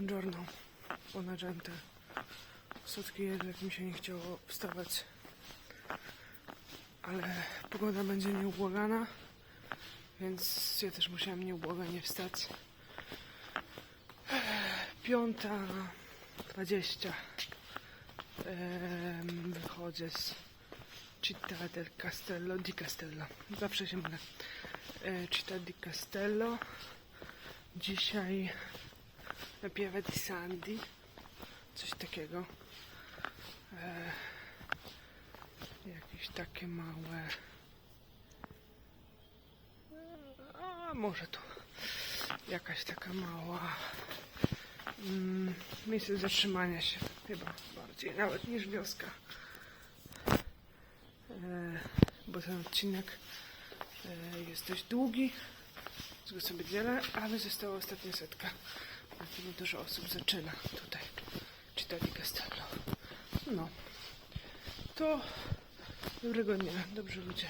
Buongiorno, buona gente. Słodki jednak mi się nie chciało wstawać. Ale pogoda będzie nieubłagana, więc ja też musiałam nieubłaganie wstać. Piąta dwadzieścia. Wychodzę z Città del Castello di Castello. Zawsze się mylę. E, Città di Castello. Dzisiaj na Pieve di Sandy. Coś takiego. E, jakieś takie małe. A może tu jakaś taka mała mm, miejsce zatrzymania się. Chyba bardziej nawet niż wioska. E, bo ten odcinek e, jest dość długi. Z sobie dzielę, ale została ostatnia setka. Dlatego dużo osób zaczyna tutaj czytać Castello. No. To dobrego dnia, dobrzy ludzie.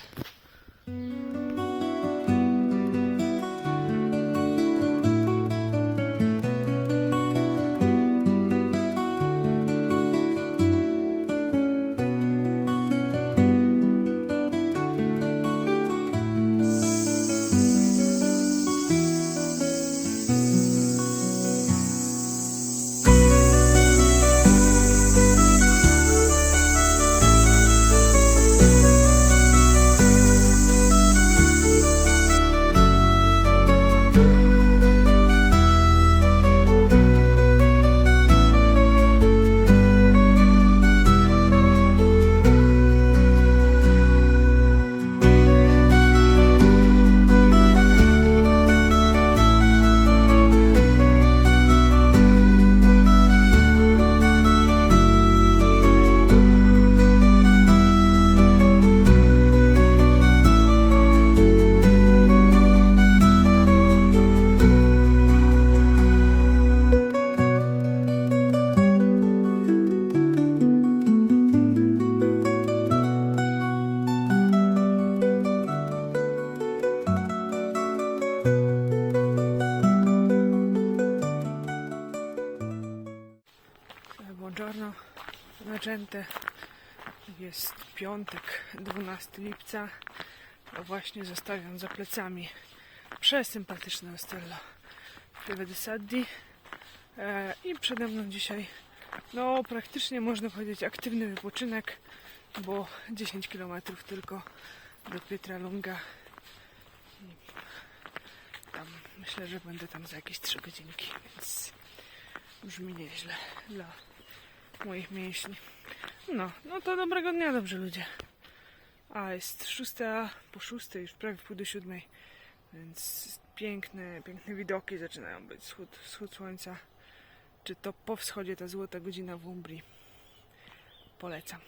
Buona gente. Jest piątek, 12 lipca. A właśnie zostawiam za plecami przesympatyczne ostello Pieve di Saddi. E, I przede mną dzisiaj, no praktycznie można powiedzieć aktywny wypoczynek, bo 10 km tylko do Pietralunga. I tam myślę, że będę tam za jakieś 3 godzinki, więc brzmi nieźle dla moich mięśni. No, no to dobrego dnia, dobrzy ludzie. A jest szósta po szóstej, już prawie pół do siódmej, więc piękne, piękne widoki zaczynają być. Wschód, wschód słońca, czy to po wschodzie ta złota godzina w Umbrii. Polecam.